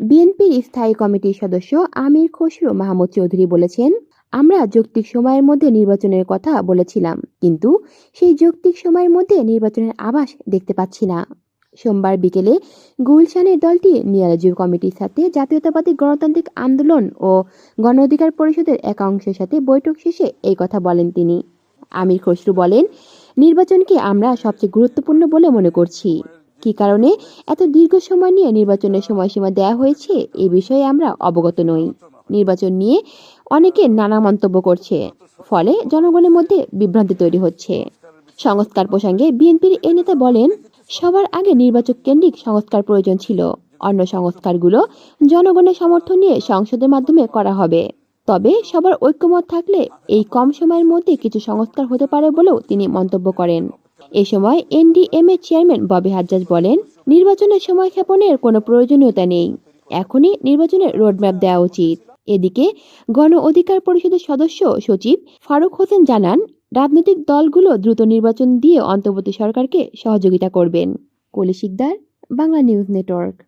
বিএনপির স্থায়ী কমিটির সদস্য আমির খসরু মাহমুদ চৌধুরী বলেছেন, আমরা যৌক্তিক সময়ের মধ্যে নির্বাচনের কথা বলেছিলাম, কিন্তু সেই যৌক্তিক সময়ের মধ্যে নির্বাচনের আভাস দেখতে পাচ্ছি না। সোমবার বিকেলে গুলশানের দলটি নিয়ারজু কমিটির সাথে জাতীয়তাবাদী গণতান্ত্রিক আন্দোলন ও গণ অধিকার পরিষদের একাংশের সাথে বৈঠক শেষে এই কথা বলেন তিনি। আমির খসরু বলেন, নির্বাচনকে আমরা সবচেয়ে গুরুত্বপূর্ণ বলে মনে করছি। কী কারণে এত দীর্ঘ সময় নিয়ে নির্বাচনের সময়সীমা দেওয়া হয়েছে এই বিষয়ে আমরা অবগত নই। নির্বাচন নিয়ে অনেকে নানা মন্তব্য করছে, ফলে জনগণের মধ্যে বিভ্রান্তি তৈরি হচ্ছে। সংস্কার প্রসঙ্গে বিএনপির এ নেতা বলেন, সবার আগে নির্বাচক কেন্দ্রিক সংস্কার প্রয়োজন ছিল। অন্য সংস্কারগুলো জনগণের সমর্থন নিয়ে সংসদের মাধ্যমে করা হবে। তবে সবার ঐক্যমত থাকলে এই কম সময়ের মধ্যে কিছু সংস্কার হতে পারে বলেও তিনি মন্তব্য করেন। এ সময় এনডিএমএ চেয়ারম্যান ববি হাজ্জাজ বলেন, নির্বাচনের সময় ক্ষেপণের কোনো প্রয়োজনীয়তা নেই। এখনই নির্বাচনের রোডম্যাপ দেওয়া উচিত। এদিকে গণ অধিকার পরিষদের সদস্য সচিব ফারুক হোসেন জানান, রাজনৈতিক দলগুলো দ্রুত নির্বাচন দিয়ে অন্তর্বর্তী সরকারকে সহযোগিতা করবেন। কলি শিকদার, বাংলা নিউজ নেটওয়ার্ক।